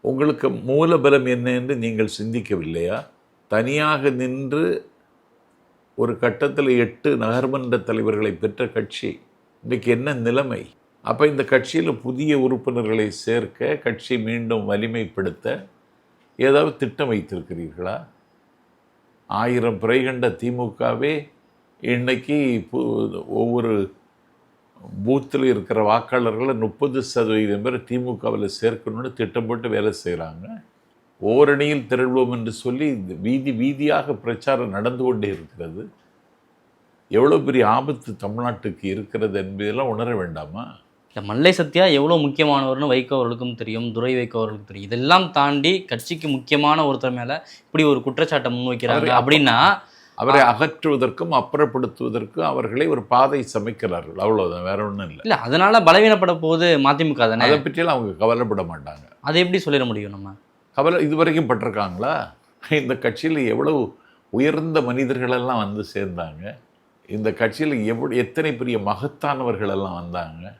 உங்களுக்கு மூலபலம் என்ன என்று நீங்கள் சிந்திக்கவில்லையா? தனியாக நின்று ஒரு கட்டத்தில் எட்டு நகர்மன்ற தலைவர்களை பெற்ற கட்சி இன்றைக்கு என்ன நிலைமை? அப்போ இந்த கட்சியில் புதிய உறுப்பினர்களை சேர்க்க கட்சி மீண்டும் வலிமைப்படுத்த ஏதாவது திட்டம் வைத்திருக்கிறீர்களா? ஆயிரம் பிறை கண்ட திமுகவே இன்றைக்கி பு- ஒவ்வொரு பூத்தில் இருக்கிற வாக்காளர்களை முப்பது சதவீதம் பேர் திமுகவில் சேர்க்கணும்னு திட்டம் போட்டு வேலை செய்கிறாங்க. ஓரணியில் திரள்வோம் என்று சொல்லி வீதி வீதியாக பிரச்சாரம் நடந்து கொண்டே இருக்கிறது. எவ்வளோ பெரிய ஆபத்து தமிழ்நாட்டுக்கு இருக்கிறது என்பதெல்லாம் உணர வேண்டாமா? இந்த மல்லை சத்யா எவ்வளோ முக்கியமானவர்னு வைகோ அவர்களுக்கும் தெரியும் துரை வைகோ அவர்களுக்கும் தெரியும். இதெல்லாம் தாண்டி கட்சிக்கு முக்கியமான ஒருத்தர் மேலே இப்படி ஒரு குற்றச்சாட்டை முன்வைக்கிறாங்க அப்படின்னா அவரை அகற்றுவதற்கும் அப்புறப்படுத்துவதற்கும் அவர்களை ஒரு பாதை சமைக்கிறார்கள். அவ்வளவுதான் வேற ஒன்றும் இல்லை. இல்லை அதனால பலவீனப்பட போகுது மதிமுக தானே? அதை பற்றியெல்லாம் அவங்க கவலைப்பட மாட்டாங்க. அதை எப்படி சொல்லிட முடியும் நம்ம? கவலை இதுவரைக்கும் பட்டிருக்காங்களா? இந்த கட்சியில் எவ்வளவு உயர்ந்த மனிதர்களெல்லாம் வந்து சேர்ந்தாங்க. இந்த கட்சியில் எவ்வளோ எத்தனை பெரிய மகத்தானவர்கள் எல்லாம் வந்தாங்க.